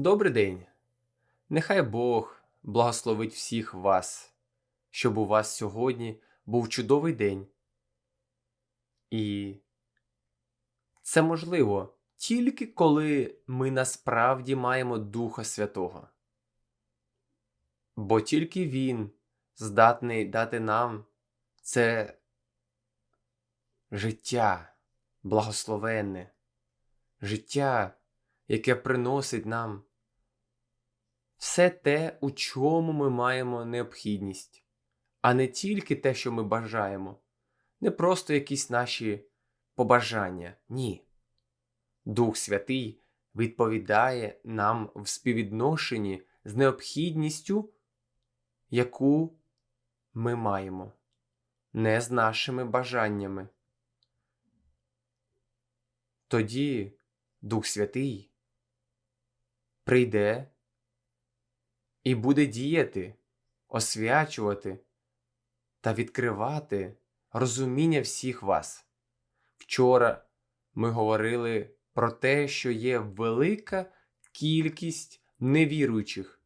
Добрий день. Нехай Бог благословить всіх вас, щоб у вас сьогодні був чудовий день. І це можливо тільки коли ми насправді маємо Духа Святого. Бо тільки Він здатний дати нам це життя благословенне, життя, яке приносить нам все те, у чому ми маємо необхідність, а не тільки те, що ми бажаємо, не просто якісь наші побажання. Ні. Дух Святий відповідає нам в співвідношенні з необхідністю, яку ми маємо, не з нашими бажаннями. Тоді Дух Святий прийде і буде діяти, освячувати та відкривати розуміння всіх вас. Вчора ми говорили про те, що є велика кількість невіруючих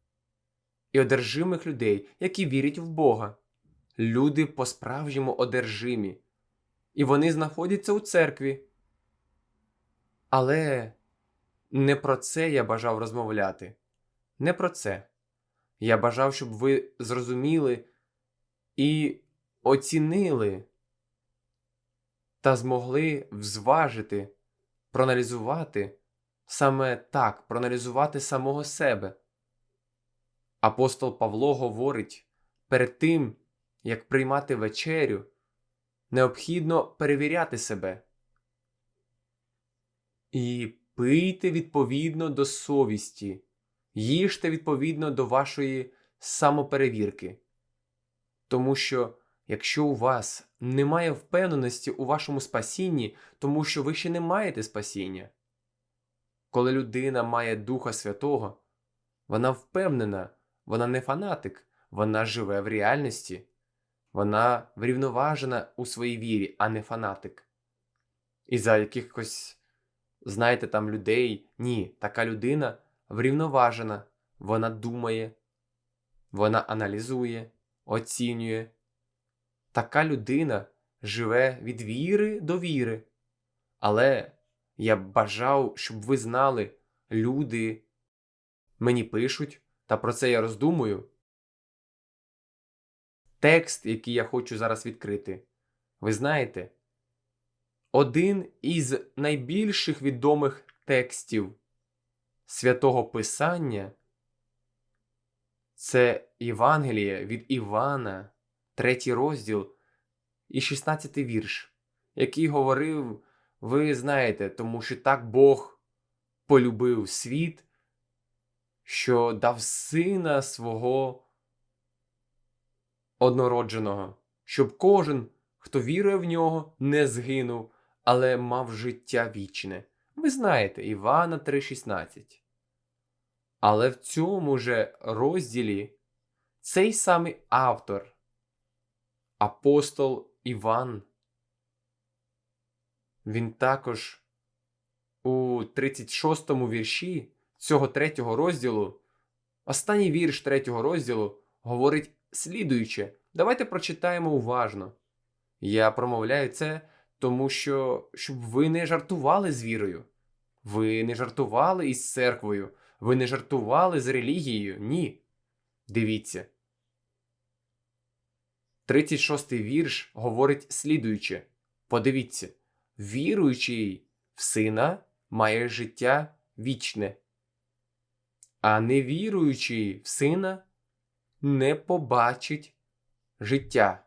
і одержимих людей, які вірять в Бога. Люди по-справжньому одержимі, і вони знаходяться у церкві. Але не про це я бажав розмовляти. Не про це. Я бажав, щоб ви зрозуміли і оцінили та змогли взважити, проаналізувати саме так, проаналізувати самого себе. Апостол Павло говорить перед тим, як приймати вечерю, необхідно перевіряти себе. І пийте відповідно до совісті, їжте відповідно до вашої самоперевірки. Тому що, якщо у вас немає впевненості у вашому спасінні, тому що ви ще не маєте спасіння, коли людина має Духа Святого, вона впевнена, вона не фанатик, вона живе в реальності, вона врівноважена у своїй вірі, а не фанатик. І за якихось знаєте, там людей. Ні, така людина врівноважена, вона думає, вона аналізує, оцінює. Така людина живе від віри до віри. Але я б бажав, щоб ви знали, люди мені пишуть, та про це я роздумую. Текст, який я хочу зараз відкрити, ви знаєте, один із найбільших відомих текстів святого Писання це Євангеліє від Івана, третій розділ і 16 вірш, який говорив, ви знаєте, тому що так Бог полюбив світ, що дав сина свого однородженого, щоб кожен, хто вірує в нього, не згинув, але мав життя вічне. Ви знаєте, Івана 3,16. Але в цьому же розділі цей самий автор, апостол Іван, він також у 36 му вірші цього третього розділу, останній вірш третього розділу говорить слідуюче. Давайте прочитаємо уважно. Я промовляю це тому що щоб ви не жартували з вірою, ви не жартували із церквою, ви не жартували з релігією. Ні. Дивіться. 36-й вірш говорить слідуюче. Подивіться, віруючий в сина має життя вічне, а невіруючий в сина не побачить життя,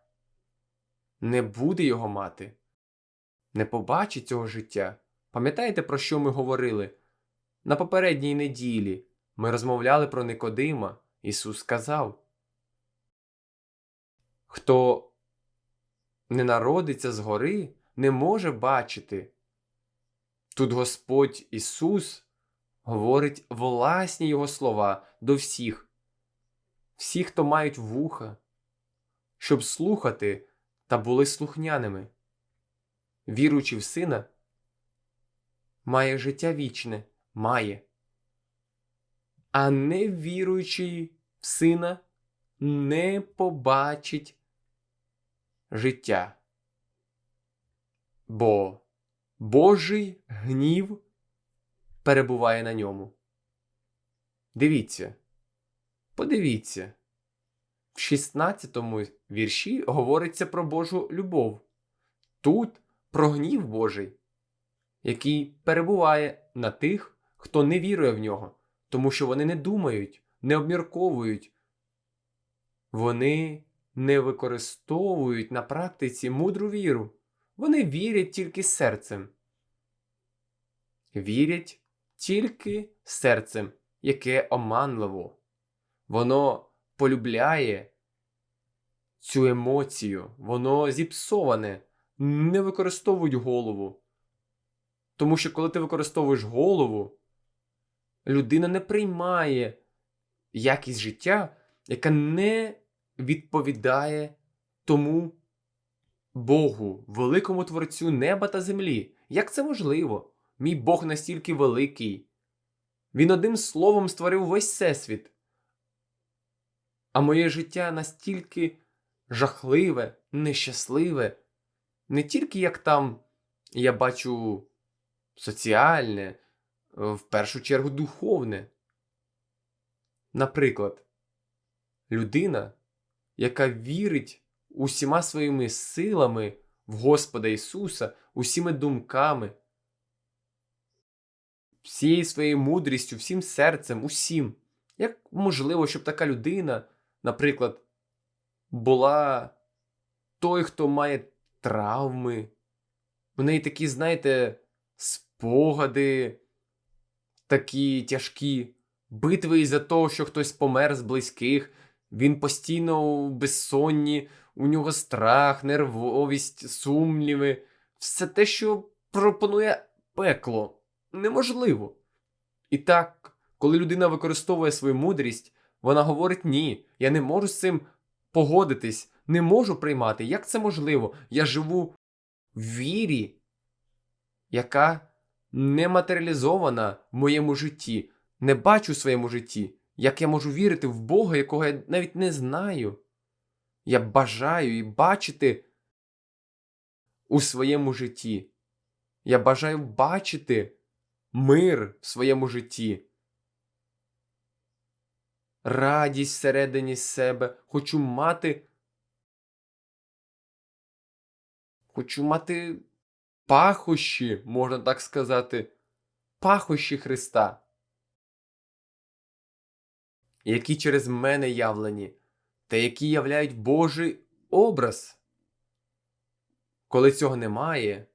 не буде його мати не побачить цього життя. Пам'ятаєте, про що ми говорили? На попередній неділі ми розмовляли про Никодима. Ісус сказав: Хто не народиться згори, не може бачити. Тут Господь Ісус говорить власні Його слова до всіх, всіх, хто мають вуха, щоб слухати та були слухняними віруючи в сина, має життя вічне, має. а не віруючий в сина не побачить життя. Бо Божий гнів перебуває на ньому. Дивіться, подивіться, в 16 вірші говориться про Божу любов. Тут про гнів Божий, який перебуває на тих, хто не вірує в нього, тому що вони не думають, не обмірковують, вони не використовують на практиці мудру віру. Вони вірять тільки серцем. Вірять тільки серцем, яке оманливо. Воно полюбляє цю емоцію, воно зіпсоване, не використовують голову. Тому що коли ти використовуєш голову, людина не приймає якість життя, яка не відповідає тому Богу, великому Творцю неба та землі. Як це можливо? Мій Бог настільки великий. Він одним словом створив весь всесвіт. А моє життя настільки жахливе, нещасливе, не тільки як там я бачу соціальне, в першу чергу духовне. Наприклад, людина, яка вірить усіма своїми силами в Господа Ісуса, усіми думками, всією своєю мудрістю, всім серцем, усім. Як можливо, щоб така людина, наприклад, була той, хто має травми, в неї такі, знаєте, спогади такі тяжкі, битви із-за того, що хтось помер з близьких, він постійно у безсонні, у нього страх, нервовість, сумніви, все те, що пропонує пекло, неможливо. І так, коли людина використовує свою мудрість, вона говорить: ні, я не можу з цим погодитись, не можу приймати. Як це можливо? Я живу в вірі, яка не матеріалізована в моєму житті, не бачу в своєму житті, як я можу вірити в Бога, якого я навіть не знаю. Я бажаю і бачити у своєму житті. Я бажаю бачити мир в своєму житті. Радість всередині себе. Хочу мати. Хочу мати пахощі, можна так сказати, пахощі Христа, які через мене явлені, та які являють Божий образ. Коли цього немає,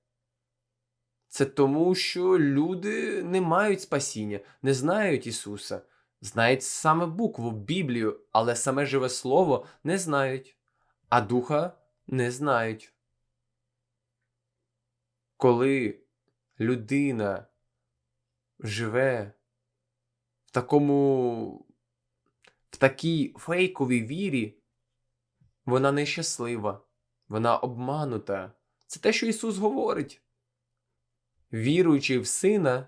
це тому, що люди не мають спасіння, не знають Ісуса, знають саме букву Біблію, але саме живе Слово не знають, а Духа не знають коли людина живе в такому, в такій фейковій вірі, вона нещаслива, вона обманута. Це те, що Ісус говорить. Віруючий в Сина.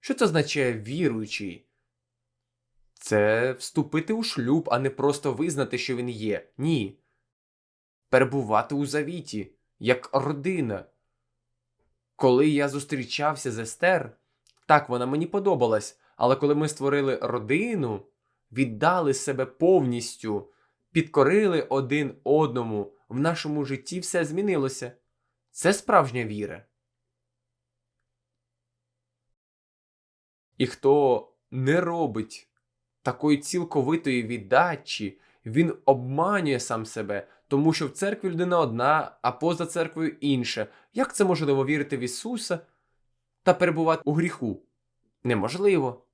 Що це означає віруючий? Це вступити у шлюб, а не просто визнати, що він є. Ні. Перебувати у завіті, як родина. Коли я зустрічався з Естер, так вона мені подобалась, але коли ми створили родину, віддали себе повністю, підкорили один одному, в нашому житті все змінилося. Це справжня віра. І хто не робить такої цілковитої віддачі, він обманює сам себе, тому що в церкві людина одна, а поза церквою інша. Як це можливо вірити в Ісуса та перебувати у гріху? Неможливо.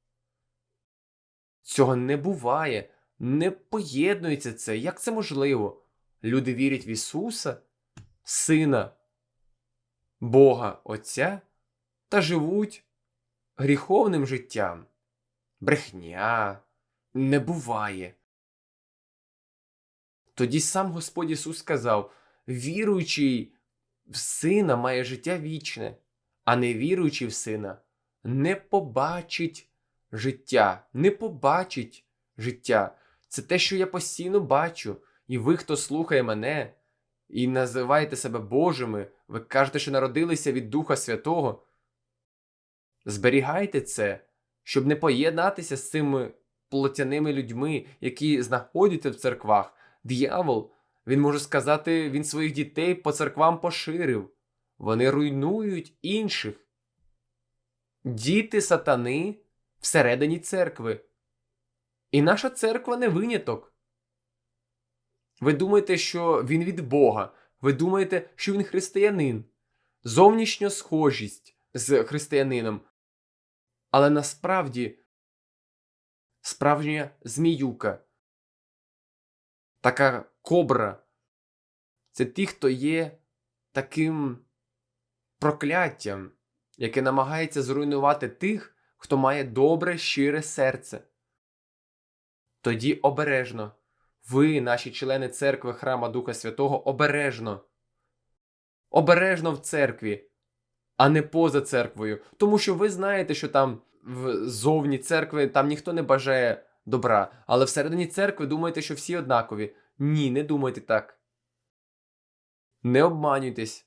Цього не буває, не поєднується це. Як це можливо? Люди вірять в Ісуса, Сина Бога Отця та живуть гріховним життям. Брехня не буває. Тоді сам Господь Ісус сказав: віруючий в сина має життя вічне, а не віруючий в сина не побачить життя, не побачить життя. Це те, що я постійно бачу. І ви, хто слухає мене і називаєте себе Божими, ви кажете, що народилися від Духа Святого. Зберігайте це, щоб не поєднатися з цими плотяними людьми, які знаходяться в церквах. Д'явол, він може сказати, він своїх дітей по церквам поширив. Вони руйнують інших. Діти сатани всередині церкви. І наша церква не виняток. Ви думаєте, що він від Бога. Ви думаєте, що він християнин. Зовнішня схожість з християнином. Але насправді справжня зміюка. Така кобра. Це ті, хто є таким прокляттям, яке намагається зруйнувати тих, хто має добре, щире серце. Тоді обережно. Ви, наші члени церкви Храма Духа Святого, обережно. Обережно в церкві, а не поза церквою. Тому що ви знаєте, що там ззовні церкви там ніхто не бажає добра. Але всередині церкви думаєте, що всі однакові. Ні, не думайте так. Не обманюйтесь.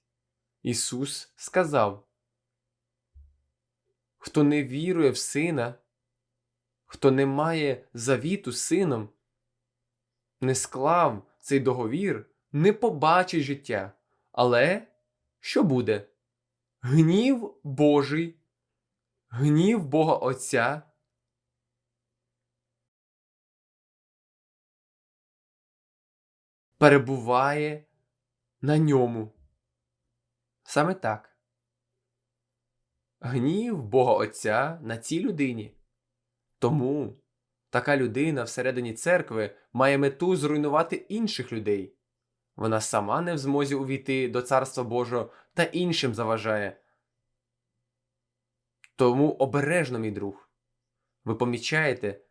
Ісус сказав: Хто не вірує в Сина, хто не має завіту з сином, не склав цей договір, не побачить життя. Але що буде? Гнів Божий, гнів Бога Отця. Перебуває на ньому. Саме так. Гнів Бога Отця на цій людині. Тому така людина всередині церкви має мету зруйнувати інших людей. Вона сама не в змозі увійти до Царства Божого та іншим заважає. Тому обережно, мій друг. Ви помічаєте,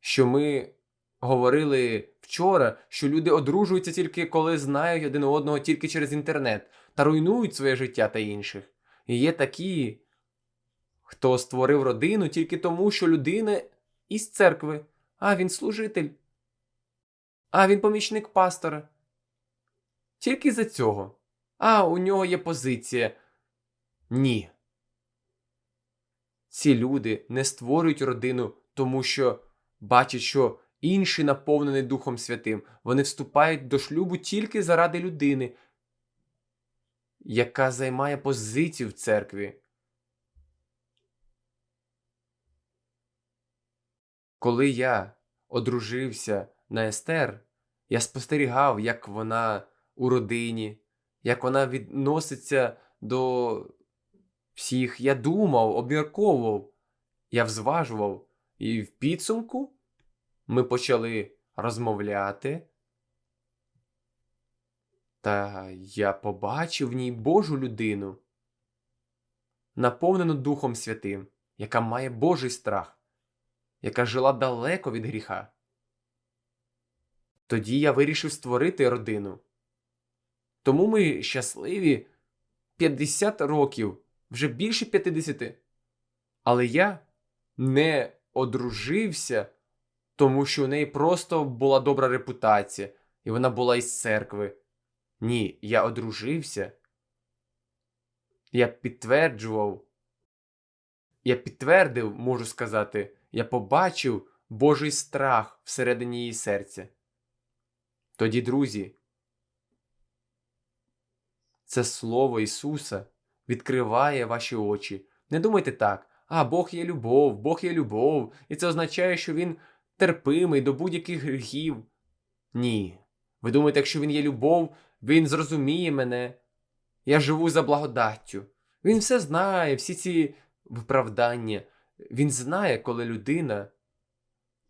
що ми говорили вчора, що люди одружуються тільки коли знають один одного тільки через інтернет та руйнують своє життя та інших. І є такі, хто створив родину тільки тому, що людина із церкви, а він служитель, а він помічник пастора. Тільки за цього. А у нього є позиція. Ні. Ці люди не створюють родину, тому що бачать, що інший наповнений Духом Святим. Вони вступають до шлюбу тільки заради людини, яка займає позицію в церкві. Коли я одружився на Естер, я спостерігав, як вона у родині, як вона відноситься до всіх. Я думав, обмірковував, я взважував, і в підсумку ми почали розмовляти. Та я побачив в ній Божу людину, наповнену Духом Святим, яка має Божий страх, яка жила далеко від гріха. Тоді я вирішив створити родину. Тому ми щасливі 50 років, вже більше 50. Але я не одружився, тому що у неї просто була добра репутація, і вона була із церкви. Ні, я одружився. Я підтверджував, я підтвердив, можу сказати, я побачив Божий страх всередині її серця. Тоді, друзі, це Слово Ісуса відкриває ваші очі. Не думайте так, а Бог є любов, Бог є любов, і це означає, що Він терпимий до будь-яких гріхів. Ні. Ви думаєте, якщо Він є любов, Він зрозуміє мене. Я живу за благодаттю. Він все знає, всі ці виправдання. Він знає, коли людина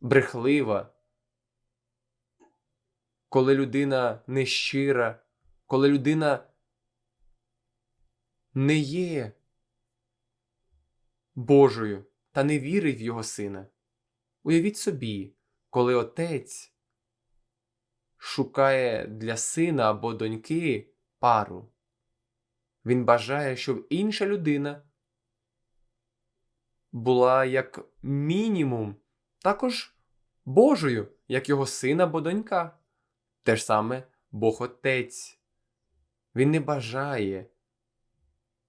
брехлива, коли людина нещира, коли людина не є Божою та не вірить в його сина. Уявіть собі, коли отець шукає для сина або доньки пару. Він бажає, щоб інша людина була як мінімум також Божою, як його син або донька. Те ж саме Бог Отець. Він не бажає,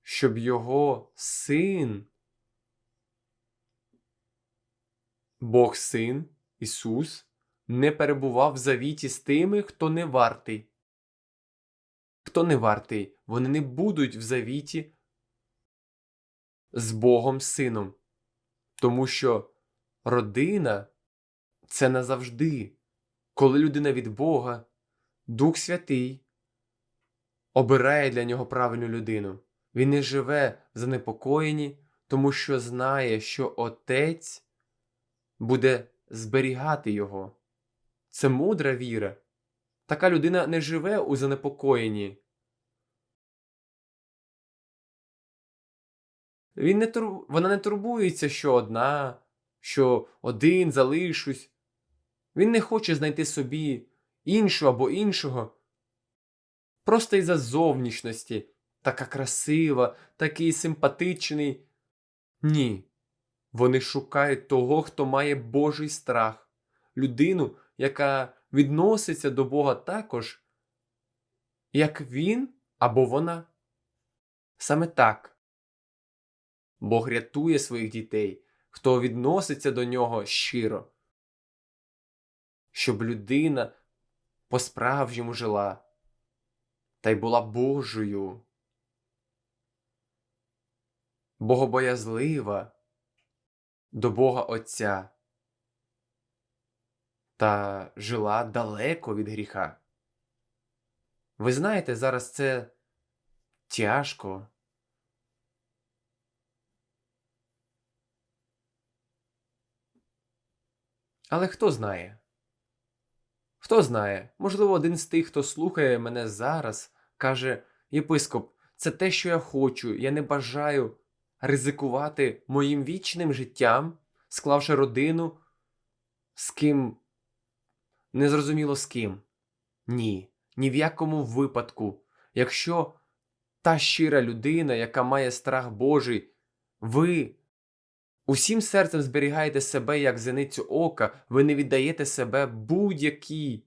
щоб його син, Бог син Ісус, не перебував в завіті з тими, хто не вартий. Хто не вартий, вони не будуть в завіті з Богом Сином. Тому що родина це назавжди, коли людина від Бога, Дух Святий, обирає для нього правильну людину. Він не живе в занепокоєнні, тому що знає, що Отець буде зберігати його. Це мудра віра. Така людина не живе у занепокоєнні. Він не тур... Вона не турбується, що одна, що один залишусь. Він не хоче знайти собі іншу або іншого. Просто із-за зовнішності, така красива, такий симпатичний. Ні. Вони шукають того, хто має Божий страх, людину, яка відноситься до Бога також, як він або вона. Саме так. Бог рятує своїх дітей, хто відноситься до нього щиро, щоб людина по-справжньому жила та й була Божою, богобоязлива до Бога Отця та жила далеко від гріха. Ви знаєте, зараз це тяжко. Але хто знає? Хто знає, можливо, один з тих, хто слухає мене зараз, каже: Єпископ, це те, що я хочу, я не бажаю ризикувати моїм вічним життям, склавши родину, з ким незрозуміло з ким. Ні, ні в якому випадку. Якщо та щира людина, яка має страх Божий, ви усім серцем зберігаєте себе як зеницю ока, ви не віддаєте себе будь-якій,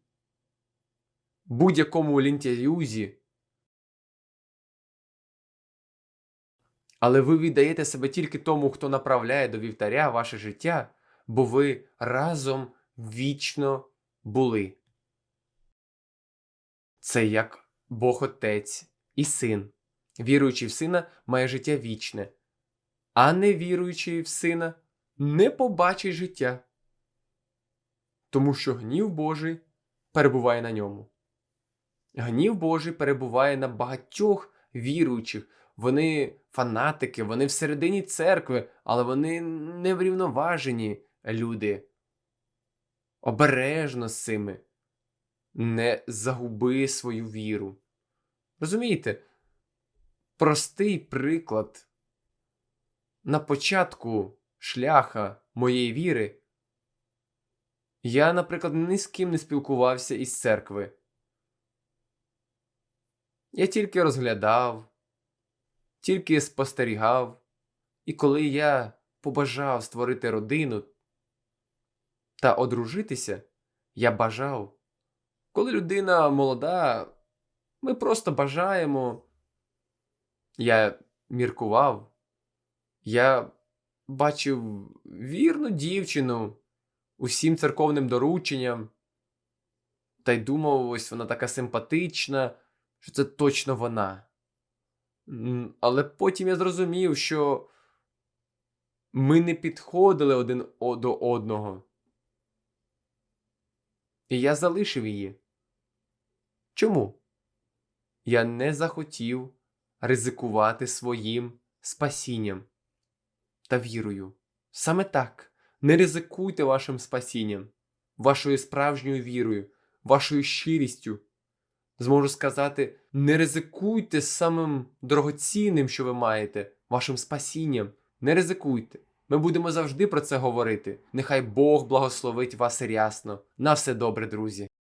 будь-якому лінтяюзі. Але ви віддаєте себе тільки тому, хто направляє до вівтаря ваше життя, бо ви разом вічно були. Це як Бог Отець і Син. Віруючий в сина має життя вічне, а не віруючий в сина не побачить життя, тому що гнів Божий перебуває на ньому. Гнів Божий перебуває на багатьох віруючих. Вони фанатики, вони всередині церкви, але вони не врівноважені люди. Обережно з цими. Не загуби свою віру. Розумієте? Простий приклад. На початку шляха моєї віри я, наприклад, ні з ким не спілкувався із церкви. Я тільки розглядав, тільки спостерігав, і коли я побажав створити родину та одружитися, я бажав. Коли людина молода, ми просто бажаємо. Я міркував, я бачив вірну дівчину усім церковним дорученням, та й думав, ось вона така симпатична, що це точно вона. Але потім я зрозумів, що ми не підходили один до одного. І я залишив її. Чому? Я не захотів ризикувати своїм спасінням та вірою. Саме так. Не ризикуйте вашим спасінням, вашою справжньою вірою, вашою щирістю. Зможу сказати, не ризикуйте самим дорогоцінним, що ви маєте, вашим спасінням. Не ризикуйте. Ми будемо завжди про це говорити. Нехай Бог благословить вас рясно. На все добре, друзі.